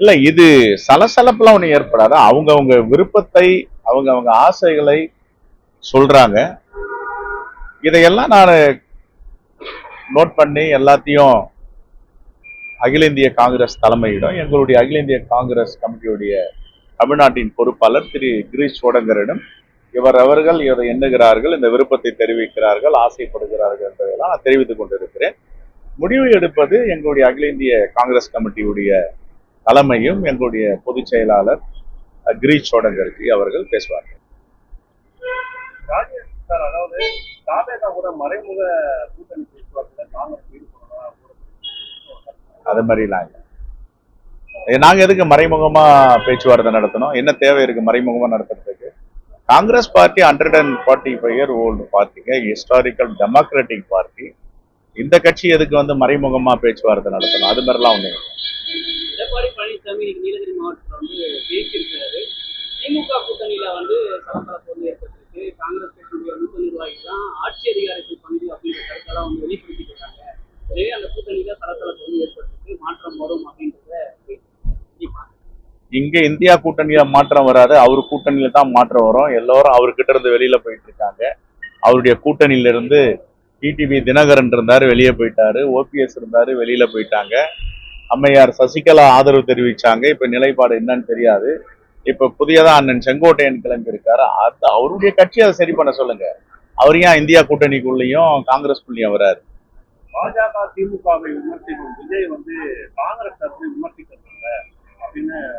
இல்ல இது சலசலப்புலாம் ஒன்றும் ஏற்படாது. அவங்கவங்க விருப்பத்தை அவங்க அவங்க ஆசைகளை சொல்றாங்க. இதையெல்லாம் நான் நோட் பண்ணி எல்லாத்தையும் அகில இந்திய காங்கிரஸ் தலைமையிடம் எங்களுடைய அகில இந்திய காங்கிரஸ் கமிட்டியுடைய தமிழ்நாட்டின் பொறுப்பாளர் திரு கிரீஷ் சோடங்கரிடம் இவர் அவர்கள் இதை எண்ணுகிறார்கள் இந்த விருப்பத்தை தெரிவிக்கிறார்கள் ஆசைப்படுகிறார்கள் என்பதையெல்லாம் நான் தெரிவித்துக் கொண்டிருக்கிறேன். முடிவு எடுப்பது எங்களுடைய அகில இந்திய காங்கிரஸ் கமிட்டியுடைய தலைமையும் எங்களுடைய பொதுச் செயலாளர் கிரீஷ் சோடங்கர்ஜி அவர்கள் பேசுவார்கள். ராஜேஷ் சார் அதாவது தாவேகா கூட மறைமுக கூட்டணி பேச்சுவார்த்தையில காங்கிரஸ் ஈடுபடலாம் அது மாதிரிலாம் இல்லை. நாங்க எதுக்கு மறைமுகமா பேச்சுவார்த்தை நடத்தணும்? என்ன தேவை இருக்கு மறைமுகமா நடத்துறதுக்கு? Congress party hundred and forty five year old பார்ட்டிங்க. Historical democratic party இந்த கட்சி எதுக்கு வந்து மறைமுகமா பேச்சுவார்த்தை நடத்தணும்? அது மாதிரிலாம் இல்லை. எடப்பாடி பழனிசாமி இன்னைக்கு நீலகிரி மாவட்டத்தில் வந்து பேசியிருக்கிறாரு. திமுக கூட்டணியில வந்து சலசலப்பு வந்து ஏற்பட்டிருக்கு. காங்கிரஸ் கட்சியுடைய மூத்த நிர்வாகிகள் தான் ஆட்சி அதிகாரத்தில் பங்கு அப்படின்ற கருத்தெல்லாம் வந்து வெளிப்படுத்திட்டு இருக்காங்க. எனவே அந்த கூட்டணியில சலசலப்பு வந்து ஏற்பட்டிருக்கு. மாற்றம் வரும் அப்படின்றத இங்க இந்தியா கூட்டணியில மாற்றம் வராது. அவர் கூட்டணியில தான் மாற்றம் வரும். எல்லாரும் அவர்கிட்ட இருந்து வெளியில போயிட்டு இருக்காங்க. அவருடைய கூட்டணியில இருந்து டிடிவி தினகரன் இருந்தாரு வெளியே போயிட்டாரு. ஓபிஎஸ் இருந்தாரு வெளியில போயிட்டாங்க. அம்மையார் சசிகலா ஆதரவு தெரிவிச்சாங்க. இப்ப நிலைப்பாடு என்னன்னு தெரியாது. இப்ப புதியதா அண்ணன் செங்கோட்டையன் கிளம்பி இருக்காரு. அது அவருடைய கட்சி அதை சரி பண்ண சொல்லுங்க. அவர் ஏன் இந்தியா கூட்டணிக்குள்ளேயும் காங்கிரஸ்குள்ளேயும் வராரு? பாஜக திமுகவை விமர்சிக்கும் விஜய் வந்து காங்கிரஸ் தரப்பு விமர்சிக்கிறது இல்ல அப்படின்னு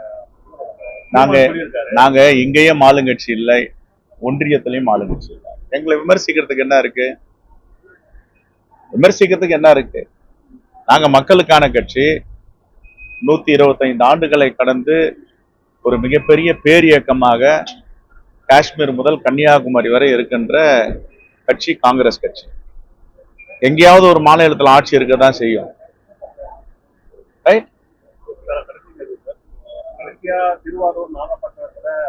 நாங்க- நாங்க இங்கேயும் ஆளுங்கட்சி இல்லை. ஒன்றியத்திலையும் ஆளுங்கட்சி இல்லை. எங்களை விமர்சிக்கிறதுக்கு என்ன இருக்கு? விமர்சிக்கிறதுக்கு என்ன இருக்கு? நாங்க மக்களுக்கான கட்சி. நூற்றி இருபத்தைந்து ஆண்டுகளை கடந்து ஒரு மிகப்பெரிய பேரியக்கமாக காஷ்மீர் முதல் கன்னியாகுமரி வரை இருக்கின்ற கட்சி காங்கிரஸ் கட்சி. எங்கேயாவது ஒரு மாநிலத்தில் ஆட்சி இருக்க தான் செய்யும் திருவாரூர்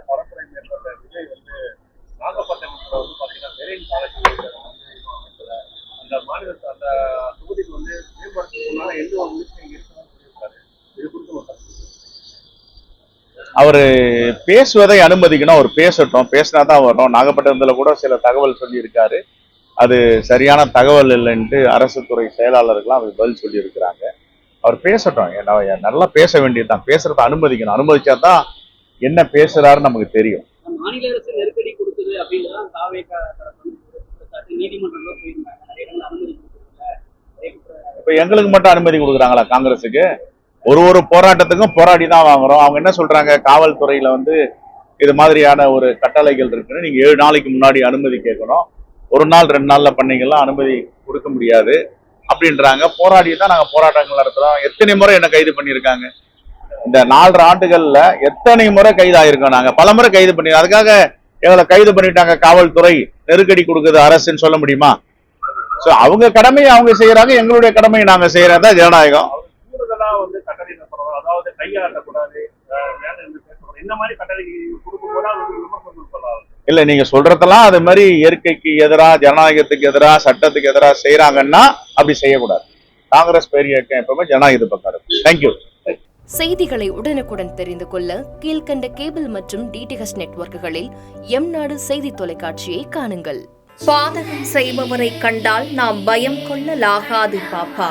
பரப்புரை மேற்கொண்ட விஜய் வந்து வந்து மெரின் காலேஜ் அந்த மாநிலத்தை அந்த தொகுதிக்கு வந்து எந்த ஒரு முயற்சி இங்க இருக்கணும்னு சொல்லியிருக்காரு இது குறித்து ஒரு கருத்து அவர் பேசுவதை அனுமதிக்கணும் அவர் பேசட்டும் பேசினா தான் வரும். நாகப்பட்டினத்தில் கூட சில தகவல் சொல்லியிருக்காரு. அது சரியான தகவல் இல்லைன்ட்டு அரசு துறை செயலாளர்கள்லாம் அவர் பதில் சொல்லியிருக்கிறாங்க. அவர் பேசட்டும். என்ன- நல்லா பேச வேண்டியதுதான். பேசுறத அனுமதிக்கணும். அனுமதிச்சா தான் என்ன பேசுறாருன்னு நமக்கு தெரியும். மாநில அரசு நெருக்கடி கொடுக்குது நிறைய குற்ற- இப்போ எங்களுக்கு மட்டும் அனுமதி கொடுக்குறாங்களா காங்கிரஸுக்கு? ஒரு ஒரு போராட்டத்துக்கும் போராடி தான் வாங்குறோம். அவங்க என்ன சொல்றாங்க? காவல்துறையில வந்து இது மாதிரியான ஒரு கட்டளைகள் இருக்குன்னு நீங்க ஏழு நாளைக்கு முன்னாடி அனுமதி கேட்கணும். ஒரு நாள் ரெண்டு நாள்ல பண்ணீங்கலாம் அனுமதி கொடுக்க முடியாது அப்படின்றாங்க. போராடி தான் நாங்க போராட்டங்கள் நடத்துறோம். எத்தனை முறை என்ன கைது பண்ணியிருக்காங்க? இந்த நாலரை ஆண்டுகள்ல எத்தனை முறை கைது ஆயிருக்கோம் நாங்க? பல முறை கைது பண்ணி அதுக்காக எங்களை கைது பண்ணிட்டாங்க காவல்துறை. நெருக்கடி கொடுக்குது அரசுன்னு சொல்ல முடியுமா? சோ அவங்க கடமையை அவங்க செய்யறாங்க. எங்களுடைய கடமையை நாங்க செய்யறதா ஜனநாயகம். கூடுதலா வந்து கட்டளை சொல்லணும் அதாவது கையாட்டக்கூடாது அஹ் மேல இருந்து பேசக்கூடாது இந்த மாதிரி கட்டளை கொடுக்கும்போது அது வந்து விமர்சனம் சொல்லலாம் இல்ல நீங்க சொல்றதெல்லாம் அது மாதிரி இயற்கைக்கு எதிரா ஜனநாயகத்துக்கு எதிரா சட்டத்துக்கு எதிரா செய்யறாங்கன்னா அப்படி செய்யக்கூடாது. காங்கிரஸ் பெரிய இயக்கம் எப்பவுமே ஜனநாயகத்து பக்கம் இருக்கும். தேங்க்யூ செய்திகளை உடனுக்குடன் தெரிந்து கொள்ள கீழ்க்கண்ட கேபிள் மற்றும் டிடிஹெச் நெட்வொர்க்குகளில் எம் நாடு செய்தி தொலைக்காட்சியை காணுங்கள். பாதகம் செய்பவரை கண்டால் நாம் பயம் கொள்ளலாகாது பாப்பா.